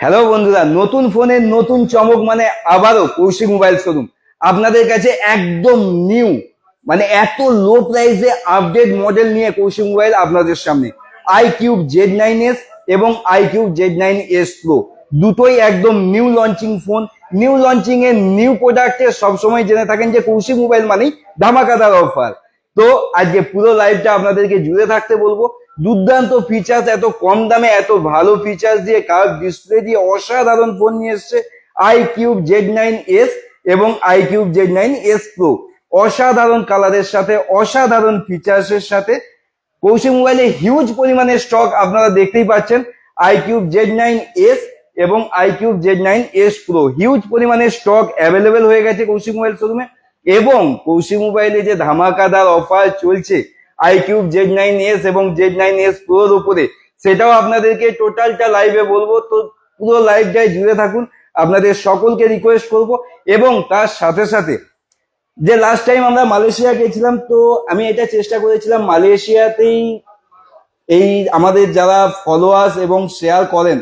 Hello বন্ধুরা। নতুন ফোনের নতুন চমক মানে আবারও কৌশিক মোবাইল শোরুম। আপনাদের কাছে একদম নিউ মানে এত লো প্রাইসে আপডেট মডেল নিয়ে কৌশিক মোবাইল আপনাদের সামনে। I cube Z nine S এবং iQOO Z nine S pro দুটোই একদম new launching phone new launching এর নিউ প্রোডাক্টে সবসময় জেনে থাকেন যে কৌশিক মোবাইল মানেই ধামাকাদার অফার তো আজকে পুরো লাইভটা আপনাদেরকে জুড়ে থাকতে বলব। দুর্দান্ত ফিচার্স এত কম দামে, এত ভালো ফিচার্স দিয়ে কার্ভ ডিসপ্লে দিয়ে অসাধারণ ফোন নিয়ে এসছে I cube Z nine S এবং iQOO Z nine S pro অসাধারণ কালারের সাথে, অসাধারণ ফিচার্স এর সাথে। কৌশিক মোবাইলে হিউজ পরিমাণে স্টক আপনারা দেখতেই পাচ্ছেন I cube Z nine S এবং iQube Z nine S pro huge পরিমাণে স্টক অ্যাভেলেবেল হয়ে গেছে কৌশিক মোবাইল শোরুমে এবং কৌশিক মোবাইলে যে ধামাকাদার অফার চলছে I cube Z nine S এবং জেড নাইন এস প্রোর উপরে। সেটাও আপনাদেরকে টোটালটা লাইভে বলব। তো পুরো লাইভটাই জুড়ে থাকুন। আপনাদের সকলকে রিকোয়েস্ট করব। এবং তার সাথে সাথে, যে লাস্ট টাইম আমরা মালয়েশিয়া গেছিলাম, তো আমি এটা চেষ্টা করেছিলাম মালয়েশিয়াতেই এই আমাদের যারা ফলোয়ার্স এবং শেয়ার করেন,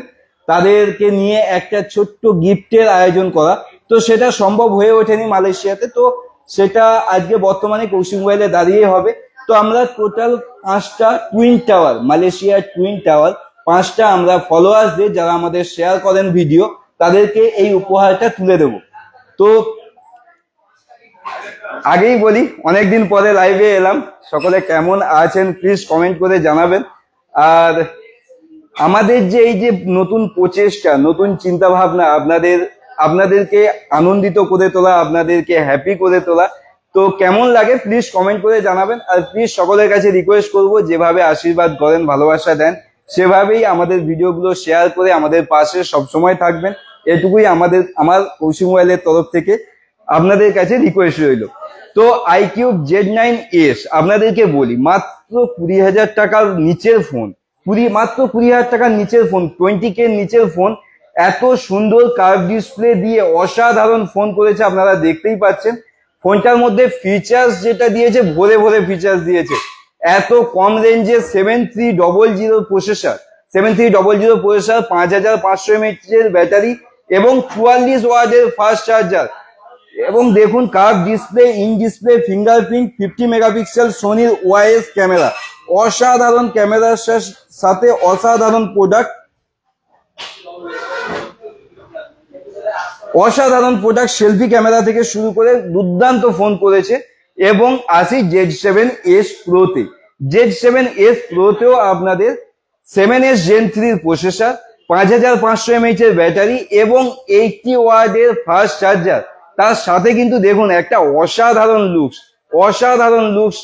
তাদেরকে নিয়ে একটা ছোট্ট গিফটের আয়োজন করা। তো সেটা সম্ভব হয়ে ওঠেনি মালয়েশিয়াতে। তো সেটা আজকে বর্তমানে কৌশিক মোবাইলে দাঁড়িয়ে হবে। তো আমরা টোটাল পাঁচটা টুইন টাওয়ার মালয়েশিয়ার টুইন টাওয়ার পাঁচটা আমরা ফলোয়ার্সদের যারা আমাদের শেয়ার করেন ভিডিও তাদেরকে এই উপহারটা তুলে দেব। তো আগেই বলি, অনেকদিন পরে লাইভে এলাম। সকলে কেমন আছেন প্লিজ কমেন্ট করে জানাবেন। আর আমাদের যে এই যে নতুন প্রচেষ্টা, নতুন চিন্তা ভাবনা আপনাদের, আপনাদেরকে আনন্দিত করে তোলা, আপনাদেরকে হ্যাপি করে তোলা তো কেমন লাগে প্লিজ কমেন্ট করে জানাবেন আর প্লিজ সকলের কাছে রিকোয়েস্ট করব, যেভাবে আশীর্বাদ করেন, ভালোবাসা দেন, সেভাবেই আমাদের ভিডিওগুলো শেয়ার করে আমাদের পাশে সবসময় থাকবেন। এটুকুই আমাদের, আমার কৌশিক মোবাইলের তরফ থেকে আপনাদের কাছে রিকোয়েস্ট রইল। তো I cube Z nine S আপনাদেরকে বলি, মাত্র কুড়ি হাজার টাকার নিচের ফোন কুড়ি, মাত্র কুড়ি হাজার টাকার নিচের ফোন টোয়েন্টি কে নিচের ফোন এত সুন্দর কার্ভ ডিসপ্লে দিয়ে অসাধারণ ফোন করেছে আপনারা দেখতেই পাচ্ছেন। ফোনটার মধ্যে ফিচার্স যেটা দিয়েছে ভরে ভরে ফিচার্স দিয়েছে। এত কম রেঞ্জে seven three double zero processor seven three double zero processor পাঁচ হাজার পাঁচশো এমএচ এর ব্যাটারি এবং চুয়াল্লিশ ওয়ার্ডের ফাস্ট চার্জার এবং দেখুন curve display in display fingerprint fifty megapixel সোনির ওয়াইএস ক্যামেরা অসাধারণ ক্যামেরার সাথে অসাধারণ প্রোডাক্ট অসাধারণ প্রোডাক্ট সেলফি ক্যামেরা থেকে শুরু করে দুর্দান্ত ফোন করেছে এবং আসি জেড সেভেন এস প্রোতে জেড সেভেন এস প্রোতেও আপনাদের সেভেন এস জেন থ্রির প্রসেসর পাঁচ হাজার পাঁচশো এমএইচ এর ব্যাটারি এবং এইটটি ওয়ার্ডের ফাস্ট চার্জার তার সাথে কিন্তু দেখুন একটা অসাধারণ লুকস অসাধারণ looks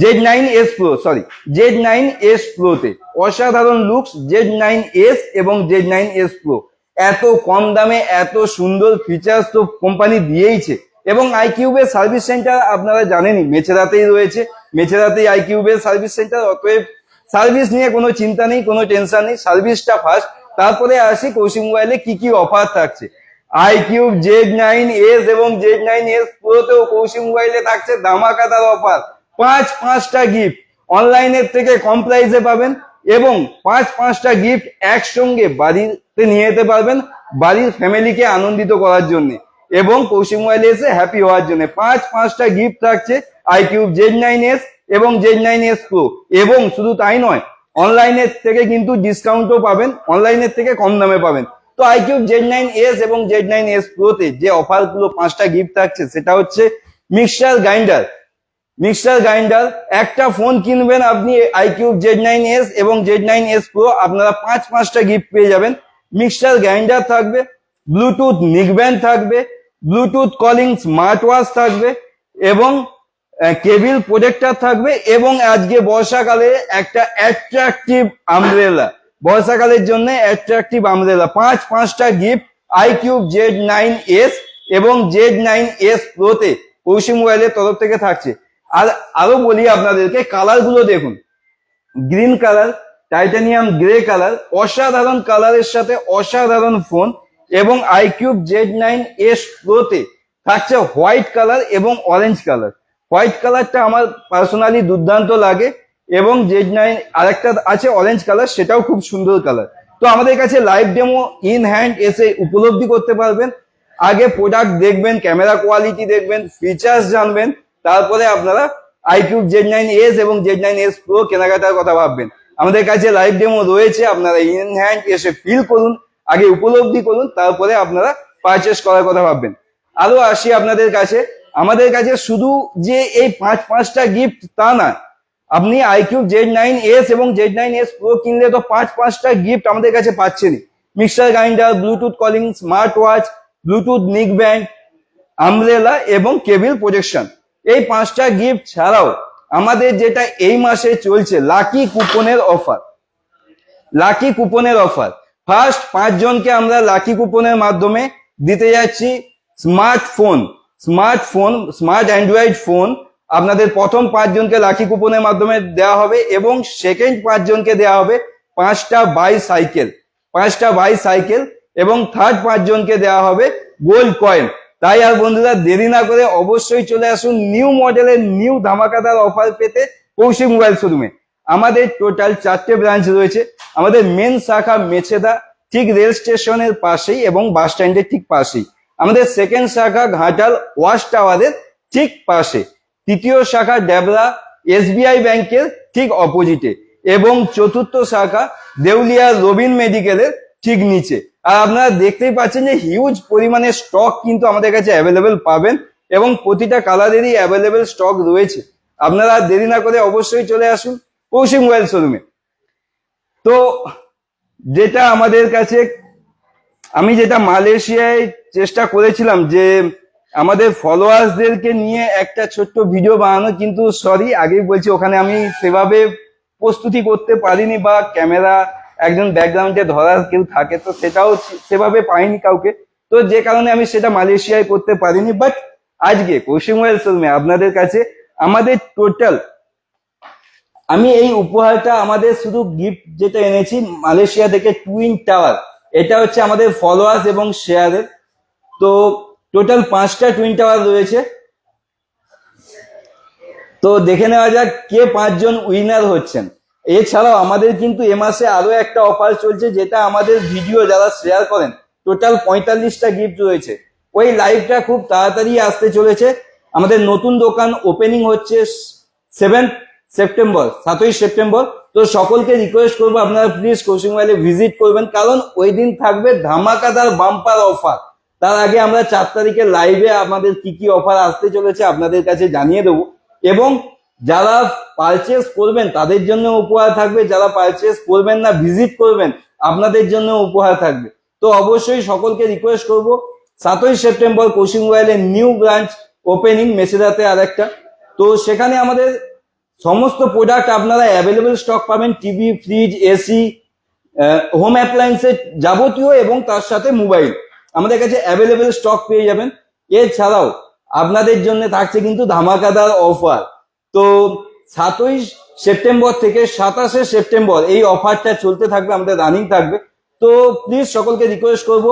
Z nine S pro sorry Z nine S প্রোতে অসাধারণ লুকস জেড নাইন এস এবং জেড নাইন এস প্রো এত কম দামে এত সুন্দর ফিচার্স তো কোম্পানি দিয়েইছে। এবং আইকিউবের সার্ভিস সেন্টার আপনারা জানেনই মেছেরাতেই রয়েছে। মেছেরাতেই আইকিউবের সার্ভিস সেন্টার অতএব সার্ভিস নিয়ে কোনো চিন্তা নেই, কোনো টেনশন নেই সার্ভিসটা ফার্স্ট তারপরে আসি কৌশিক মোবাইলে কি কি অফার থাকছে। I cube Z nine S এবং জেড নাইন এস পুরোতেও কৌশিক মোবাইলে থাকছে, ধামাকাদার অফার পাঁচ, পাঁচটা গিফট অনলাইনের থেকে কম প্রাইসে পাবেন এবং পাঁচ, পাঁচটা গিফট একসঙ্গে বাড়িতে নিয়ে যেতে পারবেন বাড়ির ফ্যামিলিকে আনন্দিত করার জন্য এবং কৌশিক মোবাইলে এসে হ্যাপি হওয়ার জন্য। পাঁচ, পাঁচটা গিফট থাকছে I cube Z nine S এবং জেড নাইন এস প্রো এবং শুধু তাই নয় অনলাইনের থেকে কিন্তু ডিসকাউন্টও পাবেন অনলাইনের থেকে কম দামে পাবেন। তো আইকিউব জেড নাইন এস এবং জেড নাইন এস প্রোতে যে অফারগুলো পাঁচটা গিফট থাকছে, সেটা হচ্ছে মিক্সচার গ্রাইন্ডার মিক্সার গ্রাইন্ডার একটা ফোন কিনবেন আপনি আইকিউব জেড নাইন এস এবং জেড নাইন এস প্রো আপনারা পাঁচ, পাঁচটা গিফট পেয়ে যাবেন। মিক্সার গ্রাইন্ডার থাকবে ব্লুটুথ নিকব্যান্ড থাকবে ব্লুটুথ কলিং স্মার্ট ওয়াচ থাকবে এবং কেবিল প্রোটেক্টর থাকবে এবং আজকে বর্ষাকালে একটা অ্যাট্রাকটিভ আমব্রেলা বর্ষাকালের জন্য অ্যাট্রাকটিভ আমব্রেলা পাঁচ, পাঁচটা gift iQOO Z nine S এবং জেড নাইন এস প্রোতে কৌশিক মোবাইলের তরফ থেকে থাকছে। আর আরও বলি আপনাদেরকে কালারগুলো দেখুন। Green colour titanium grey colour, অসাধারণ কালারের সাথে অসাধারণ ফোন এবং আইকিউব জেড নাইন এস প্রোতে থাকছে হোয়াইট কালার এবং অরেঞ্জ কালার। হোয়াইট কালারটা আমার পার্সোনালি দুর্দান্ত লাগে এবং জেড নাইন আরেকটা আছে অরেঞ্জ কালার, সেটাও খুব সুন্দর কালার। তো আমাদের কাছে লাইভ ডেমো ইন হ্যান্ড এসে উপলব্ধি করতে পারবেন। আগে প্রোডাক্ট দেখবেন ক্যামেরা কোয়ালিটি দেখবেন ফিচার্স জানবেন, তারপরে আপনারা আইকিউ জেড নাইন এস এবং জেড নাইন এস প্রো কেনাকাটার কথা ভাববেন। আমাদের কাছে লাইভ ডেমো রয়েছে, আপনারা ইন হ্যান্ড এসে ফিল করুন, আগে উপলব্ধি করুন, তারপরে আপনারা পারচেস করার কথা ভাববেন। আরও আসি আপনাদের কাছে। আমাদের কাছে শুধু যে এই পাঁচ, পাঁচটা গিফট তা না, আপনি আইকিউ জেড নাইন এস এবং জেড নাইন এস প্রো কিনলে তো পাঁচ, পাঁচটা গিফট আমাদের কাছে পাচ্ছেনই। Mixer grinder Bluetooth calling smart watch Bluetooth নিক ব্যান্ড আমব্রেলা এবং কেবিল প্রজেকশন এই পাঁচটা গিফট ছাড়াও আমাদের যেটা এই মাসে চলছে, লাকি কুপনের অফার লাকি কুপনের অফার ফার্স্ট পাঁচজনকে আমরা লাকি কুপনের মাধ্যমে দিতে যাচ্ছি smartphone smartphone smart android phone আপনাদের প্রথম পাঁচজনকে লাকি কুপনের মাধ্যমে দেওয়া হবে এবং সেকেন্ড পাঁচজনকে দেওয়া হবে পাঁচটা বাই সাইকেল পাঁচটা বাই সাইকেল এবং থার্ড পাঁচজনকে দেওয়া হবে গোল্ড কয়েন তাই আর বন্ধুরা, দেরি না করে অবশ্যই চলে আসুন নিউ মডেলের নিউ ধামাকাদার অফার পেতে কৌশিক মোবাইল শোরুমে আমাদের টোটাল চারটে ব্রাঞ্চ রয়েছে। আমাদের মেন শাখা মেছেদা, ঠিক রেল স্টেশনের পাশেই এবং বাস স্ট্যান্ডের ঠিক পাশেই। আমাদের সেকেন্ড শাখা ঘাটাল ওয়াশ টাওয়ারের ঠিক পাশে। তৃতীয় শাখা ডেবরা এসবিআই ব্যাংকের ঠিক অপোজিটে এবং চতুর্থ শাখা দেউলিয়া রবিন মেডিকেলের ঠিক নিচে। আর আপনারা দেখতেই পাচ্ছেন যে হিউজ পরিমাণে স্টক কিন্তু আমাদের কাছে অ্যাভেলেবেল পাবেন এবং প্রতিটা কালারেরই অ্যাভেলেবেল স্টক রয়েছে। আপনারা দেরি না করে অবশ্যই চলে আসুন কৌশিক মোবাইল শোরুমে তো যেটা আমাদের কাছে, আমি যেটা মালয়েশিয়ায় চেষ্টা করেছিলাম যে আমাদের ফলোয়ার্সদেরকে নিয়ে একটা ছোট্ট ভিডিও বানানো, কিন্তু সরি আগেই বলছি ওখানে আমি সেভাবে প্রস্তুতি করতে পারিনি বা ক্যামেরা একজন ব্যাকগ্রাউন্ডে ধরার কেউ থাকে, তো সেটাও সেভাবে পাইনি কাউকে। তো যে কারণে আমি সেটা মালয়েশিয়ায় করতে পারিনি বাট আজকে কৌশিক মোবাইল আপনাদের কাছে আমাদের টোটাল আমি এই উপহারটা আমাদের শুধু গিফট যেটা এনেছি মালয়েশিয়া থেকে টুইন টাওয়ার এটা হচ্ছে আমাদের ফলোয়ার্স এবং শেয়ারের তো টোটাল পাঁচটা টুইন টাওয়ার রয়েছে। তো দেখে নেওয়া যাক কে পাঁচজন উইনার হচ্ছেন। এছাড়াও আমাদের কিন্তু এ মাসে আরও একটা অফার চলছে যেটা আমাদের ভিডিও যারা শেয়ার করেন টোটাল পঁয়তাল্লিশটা গিফট রয়েছে। ওই লাইভটা খুব তাড়াতাড়ি আসতে চলেছে। আমাদের নতুন দোকান ওপেনিং হচ্ছে সেভেন সেপ্টেম্বর সাতই সেপ্টেম্বর তো সকলকে রিকোয়েস্ট করব আপনারা প্লিজ কোচিং মোবাইলে ভিজিট করবেন, কারণ ওই দিন থাকবে ধামাকাদার বাম্পার অফার তার আগে আমরা চার তারিখে লাইভে আমাদের কি কি অফার আসতে চলেছে আপনাদের কাছে জানিয়ে দেবো। এবং যারা পারচেস করবেন, তাদের জন্য উপহার থাকবে। যারা পারচেস করবেন না ভিজিট করবেন, আপনাদের জন্য উপহার থাকবে। তো অবশ্যই সকলকে রিকোয়েস্ট করব, সাতই সেপ্টেম্বর কোচিং মোবাইলের নিউ ব্রাঞ্চ ওপেনিং মেসেদাতে আর একটা তো সেখানে আমাদের সমস্ত প্রোডাক্ট আপনারা অ্যাভেলেবেল স্টক পাবেন টিভি ফ্রিজ এসি হোম অ্যাপ্লায়েন্সের যাবতীয় এবং তার সাথে মোবাইল আমাদের কাছে অ্যাভেলেবেল স্টক পেয়ে যাবেন। এছাড়াও আপনাদের জন্য থাকছে কিন্তু ধামাকাদার অফার তো সাতই সেপ্টেম্বর থেকে সাতাশে সেপ্টেম্বর এই অফারটা চলতে থাকবে আমাদের রানিং থাকবে। তো প্লিজ সকলকে রিকোয়েস্ট করব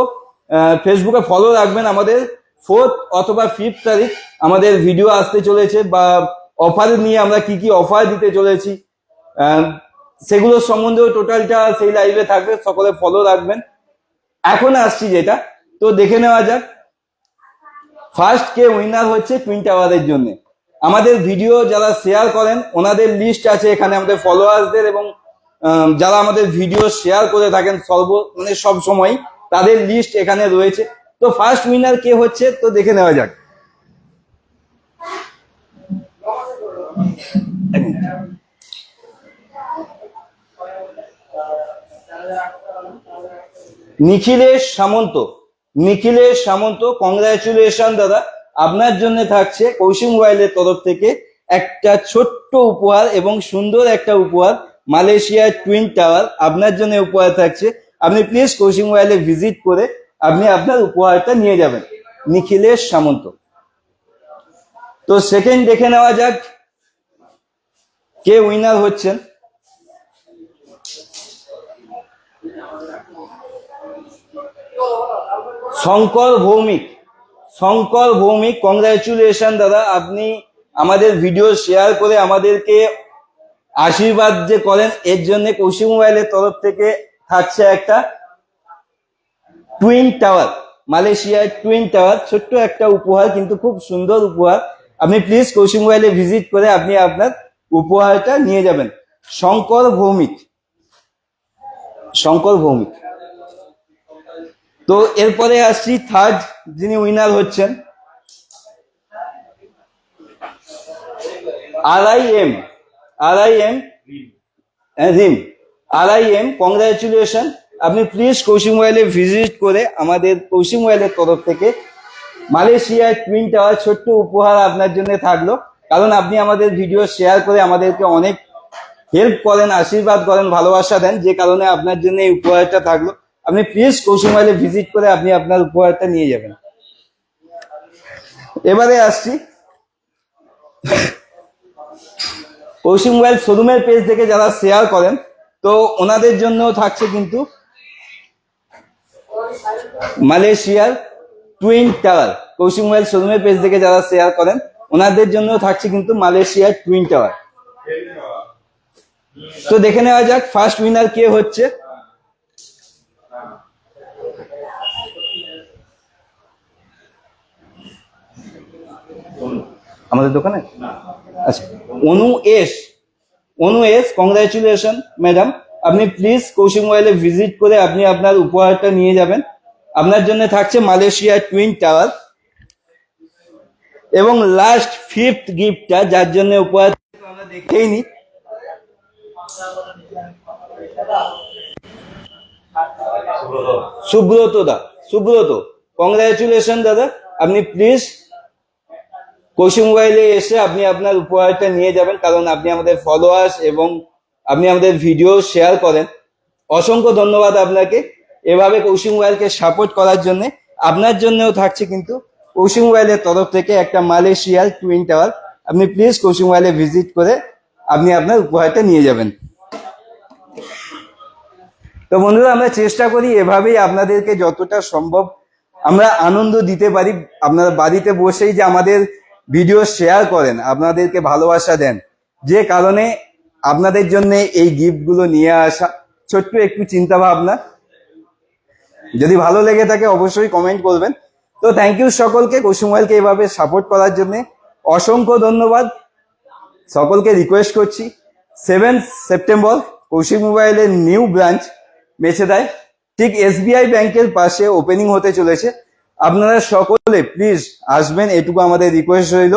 ফেসবুকে ফলো রাখবেন আমাদের। ফোর্থ অথবা ফিফথ তারিখ আমাদের ভিডিও আসতে চলেছে বা অফার নিয়ে আমরা কি কি অফার দিতে চলেছি। আহ, সেগুলোর সম্বন্ধেও টোটালটা সেই লাইভে থাকবে সকলে ফলো রাখবেন। এখন আসছি যেটা তো দেখে নেওয়া যাক। ফার্স্ট কে উইনার হচ্ছে টুইন টাওয়ারের জন্য। আমাদের ভিডিও যারা শেয়ার করেন, ওনাদের লিস্ট আছে এখানে আমাদের ফলোয়ার্সদের এবং যারা আমাদের ভিডিও শেয়ার করে থাকেন সর্ব মানে সব সময়, তাদের লিস্ট এখানে রয়েছে। তো ফার্স্ট উইনার কে হচ্ছে, তো দেখে নেওয়া যাক। নিখিলেশ সামন্ত। নিখিলেশ সামন্ত কংগ্রাচুলেশন দাদা। আপনার জন্য থাকছে কৌশিক মোবাইলের তরফ থেকে একটা ছোট্ট উপহার এবং সুন্দর একটা উপহার, মালয়েশিয়ার টুইন টাওয়ার আপনার জন্য উপহার থাকছে। আপনি প্লিজ কৌশিক মোবাইলে ভিজিট করে আপনি আপনার উপহারটা নিয়ে যাবেন। নিখিলেশ সামন্ত। তো সেকেন্ড দেখে নেওয়া যাক কে উইনার হচ্ছেন। শঙ্কর ভৌমিক। শঙ্কর ভৌমিক কংগ্রাচুলেশন দাদা। আপনি আমাদের ভিডিও শেয়ার করে আমাদেরকে আশীর্বাদ যে করেন, এর জন্য কৌশিক মোবাইলের তরফ থেকে থাকছে একটা টুইন টাওয়ার মালয়েশিয়ার টুইন টাওয়ার ছোট্ট একটা উপহার, কিন্তু খুব সুন্দর উপহার। আপনি প্লিজ কৌশিক মোবাইলে ভিজিট করে আপনি আপনার উপহারটা নিয়ে যাবেন। শঙ্কর ভৌমিক শঙ্কর ভৌমিক। তো এরপরে আসছি থার্ড যিনি উইনার হচ্ছেন R I M M Rim R I M congratulation আপনি প্লিজ কৌশিক মোবাইলে ভিজিট করে আমাদের কৌশিক মোবাইলের তরফ থেকে মালয়েশিয়ার টুইন টাওয়ার ছোট্ট উপহার আপনার জন্য থাকল। কারণ আপনি আমাদের ভিডিও শেয়ার করে আমাদেরকে অনেক হেল্প করেন, আশীর্বাদ করেন, ভালোবাসা দেন, যে কারণে আপনার জন্য এই উপহারটা থাকল। আপনি প্লিজ কৌশিক মোবাইলে ভিজিট করে আপনি আপনার উপহারটা নিয়ে যাবেন। এবারে আসছি। কৌশিক মোবাইল শোরুমের পেজ থেকে যারা শেয়ার করেন, তো ওনাদের জন্য থাকছে কিন্তু মালয়েশিয়ার টুইন টাওয়ার কৌশিক মোবাইল শোরুমের পেজ থেকে যারা শেয়ার করেন, ওনাদের জন্য থাকছে কিন্তু মালয়েশিয়ার টুইন টাওয়ার তো দেখে নেওয়া যাক ফার্স্ট উইনার কে হচ্ছে। আমাদের দোকানে? আচ্ছা Anu S. Anu S congratulation madam আপনি প্লিজ কৌশিক মোবাইলে ভিজিট করে আপনি আপনার উপহারটা নিয়ে যাবেন। আপনার জন্য থাকছে মালয়েশিয়ার টুইন টাওয়ার এবং লাস্ট ফিফথ গিফটটা যার জন্য উপহার আমরা দেখেই নি। সুব্রত দা। সুব্রত কংগ্রাচুলেশন দাদা। আপনি প্লিজ কৌশিক মোবাইলে এসে আপনি আপনার উপহারটা নিয়ে যাবেন, কারণ আপনি আমাদের ফলোয়ার্স এবং আপনি আমাদের ভিডিও শেয়ার করেন। অসংখ্য ধন্যবাদ আপনাকে। এভাবে কৌশিক মোবাইলকে সাপোর্ট করার জন্য। আপনার জন্যও থাকছে কিন্তু কৌশিক মোবাইলের তরফ থেকে একটা মালয়েশিয়ার টুইন টাওয়ার আপনি প্লিজ কৌশিক মোবাইলে ভিজিট করে আপনি আপনার উপহারটা নিয়ে যাবেন। তো বন্ধুরা, আমরা চেষ্টা করি এভাবেই আপনাদেরকে যতটা সম্ভব আমরা আনন্দ দিতে পারি। আপনারা বাড়িতে বসেই যে আমাদের ভিডিও শেয়ার করেন, আপনাদেরকে ভালোবাসা দেন। যে কারণে আপনাদের জন্য এই গিফটগুলো নিয়ে আসা, ছোট্ট একটু চিন্তা ভাবনা যদি ভালো লেগে থাকে অবশ্যই কমেন্ট করবেন। তো থ্যাংক ইউ সকলকে কুসুমাইলকে এভাবে সাপোর্ট করার জন্য অসংখ্য ধন্যবাদ। সকলকে রিকোয়েস্ট করছি। সেভেন সেপ্টেম্বর কৌশিক মোবাইলের নিউ ব্রাঞ্চ মেছেদায় ঠিক এসবিআই ব্যাংকের পাশে ওপেনিং হতে চলেছে। আপনারা সকলে প্লিজ আসবেন, এটুকু আমাদের রিকোয়েস্ট রইল।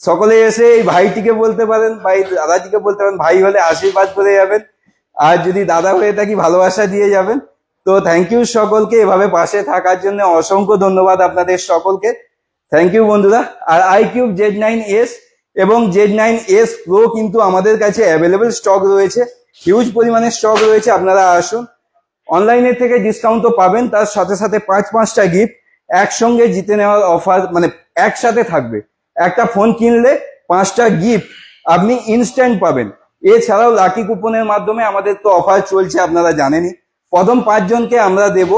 সকলে এসে এই ভাইটিকে বলতে পারেন ভাই দাদাটিকে বলতে পারেন, ভাই হলে আশীর্বাদ করে যাবেন। আর যদি দাদা হয়ে থাকি, ভালোবাসা দিয়ে যাবেন। তো থ্যাংক ইউ সকলকে এভাবে পাশে থাকার জন্য অসংখ্য ধন্যবাদ আপনাদের সকলকে। থ্যাংক ইউ বন্ধুরা। আর I cube Z nine S এবং জেড নাইন এস প্রো কিন্তু আমাদের কাছে অ্যাভেলেবেল স্টক রয়েছে। হিউজ পরিমাণে স্টক রয়েছে, আপনারা আসুন। অনলাইনে থেকে ডিসকাউন্ট তো পাবেন, তার সাথে সাথে পাঁচ পাঁচটা গিফট একসঙ্গে জিতে নেওয়ার অফার মানে একসাথে থাকবে। একটা ফোন কিনলে পাঁচটা গিফট আপনি ইনস্ট্যান্ট পাবেন। এছাড়াও লাকি কুপনের মাধ্যমে আমাদের তো অফার চলছে, আপনারা জানেনই। প্রথম পাঁচজনকে আমরা দেব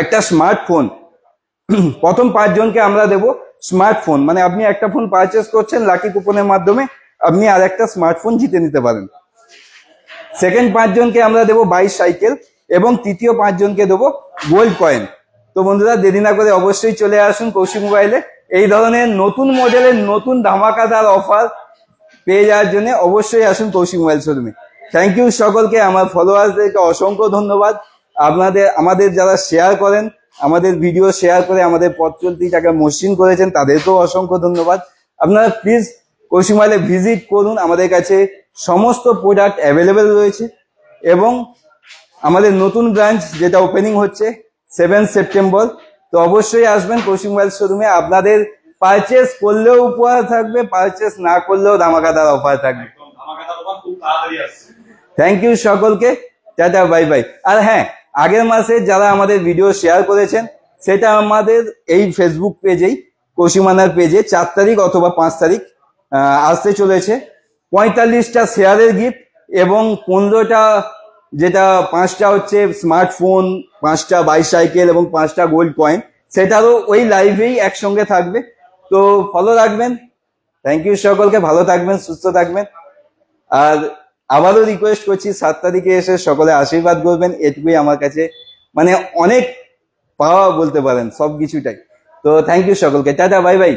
একটা স্মার্টফোন প্রথম পাঁচজনকে আমরা দেব স্মার্টফোন মানে আপনি একটা ফোন পারচেস করছেন লাকি কুপনের মাধ্যমে আপনি আর একটা স্মার্টফোন জিতে নিতে পারেন। সেকেন্ড পাঁচজনকে আমরা দেবো বাইশ সাইকেল এবং তৃতীয় পাঁচজনকে দেবো গোল্ড কয়েন। তো বন্ধুরা, দেরি না করে অবশ্যই চলে আসুন কৌশিক মোবাইলে। এই ধরনের নতুন মডেলের নতুন ধামাকাদার অফার পেয়ে যাওয়ার জন্য অবশ্যই আসুন কৌশিক মোবাইল শোরুমে থ্যাংক ইউ সকলকে, আমার ফলোয়ার্সদেরকে অসংখ্য ধন্যবাদ। আপনাদের, আমাদের যারা শেয়ার করেন, আমাদের ভিডিও শেয়ার করে আমাদের পথ চলতিটাকে মসৃণ করেছেন, তাদেরকেও অসংখ্য ধন্যবাদ। আপনারা প্লিজ কৌশিক মোবাইলে ভিজিট করুন, আমাদের কাছে সমস্ত প্রোডাক্ট অ্যাভেলেবেল রয়েছে এবং আমাদের নতুন ব্রাঞ্চ যেটা ওপেনিং হচ্ছে সেভেন সেপ্টেম্বর তো অবশ্যই আসবেন কৌশিক মোবাইল শোরুমে আপনাদের পারচেস করলেও উপহার থাকবে পারচেস না করলেও ধামাকাদার অফার থাকবে। থ্যাংক ইউ সকলকে টাটা বাই বাই আর হ্যাঁ আগের মাসে যারা আমাদের ভিডিও শেয়ার করেছেন সেটা আমাদের এই ফেসবুক পেজেই কৌশিমানার পেজে চার তারিখ অথবা পাঁচ তারিখ আসতে চলেছে। পঁয়তাল্লিশটা শেয়ারের গিফট এবং পনেরোটা যেটা, পাঁচটা হচ্ছে স্মার্টফোন পাঁচটা বাইসাইকেল এবং পাঁচটা গোল্ড কয়েন সেটারও ওই লাইভেই একসঙ্গে থাকবে। তো ফলো রাখবেন। থ্যাংক ইউ সকলকে। ভালো থাকবেন, সুস্থ থাকবেন। আর আবারও রিকোয়েস্ট করছি, সাত তারিখে এসে সকলে আশীর্বাদ করবেন। এটুকুই আমার কাছে মানে অনেক পাওয়া বলতে পারেন সব কিছুটাই তো থ্যাংক ইউ সকলকে। Tata bye bye